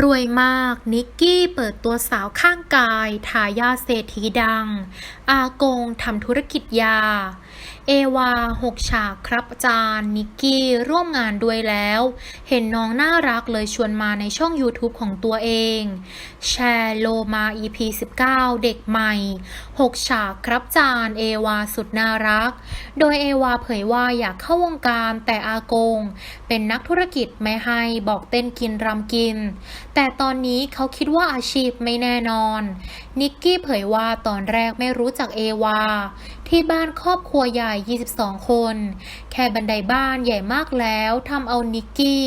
รวยมาก นิกกี้เปิดตัวสาวข้างกาย ทายาเศรษฐีดัง อากงทำธุรกิจยา เอวาหกฉากครับอาจารย์ นิกกี้ร่วมงานด้วยแล้ว เห็นน้องน่ารักเลยชวนมาในช่อง YouTube ของตัวเอง แชร์โลมา EP 19 เด็กใหม่6ฉากครับจานเอวาสุดน่ารัก โดยเอวาเผยว่าอยากเข้าวงการแต่อากง เป็นนักธุรกิจไม่ให้บอกเต้นกินรำกินแต่ตอนนี้เขาคิดว่าอาชีพไม่แน่นอน นิกกี้เผยว่าตอนแรกไม่รู้จักเอวา ที่บ้านครอบครัวใหญ่ 22 คน แค่บันไดบ้านใหญ่มากแล้วทำเอานิกกี้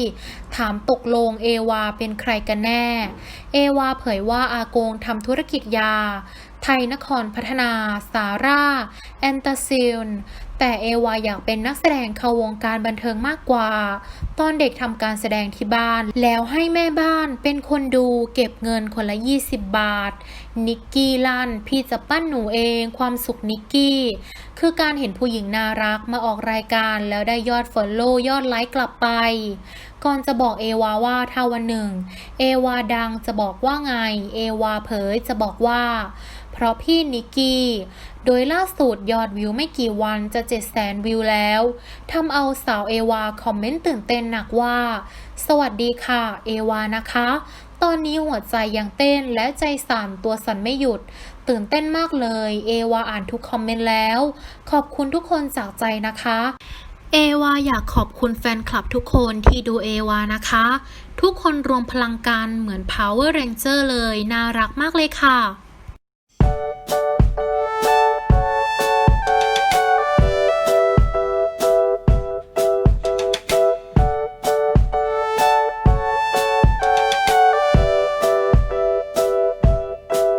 ถามตกลงเอวาเป็นใครกันแน่ เอวาเผยว่าอากงทำธุรกิจยา ไทยนครพัฒนา สาร่า แอนตาซิล แต่เอวาอยากเป็นนักแสดงเข้าวงการบันเทิงมากกว่า ตอนเด็กทำการแสดงที่บ้าน แล้วให้แม่บ้านเป็นคนดูเก็บเงินคนละ 20 บาท นิกกี้ลั่น พี่จะปั้นหนูเองความสุขนิกกี้ คือการเห็นผู้หญิงน่ารักมาออกรายการแล้วได้ยอดฟอลโล่ยอดไลค์กลับไป ก่อนจะบอกเอวาว่าถ้าวันหนึ่ง เอวาดังจะบอกว่าไง เอวาเผยจะบอกว่า เพราะพี่นิกกี้ โดยล่าสุดยอดวิวไม่กี่วันจะ7 0 0 0 0 0วิวแล้วทำเอาสาวเอวาคอมเมนต์ตื่นเต้นหนักว่า สวัสดีค่ะ เอวานะคะ ตอนนี้หัวใจยังเต้นและใจสั่นตัวสั่นไม่หยุด ตื่นเต้นมากเลย เอวาอ่านทุกคอมเมนต์แล้ว ขอบคุณทุกคนจากใจนะคะเอวาอยากขอบคุณแฟนคลับทุกคนที่ดูเอวานะคะ ทุกคนรวมพลังกันเหมือน Power Ranger เลย น่ารักมากเลยค่ะ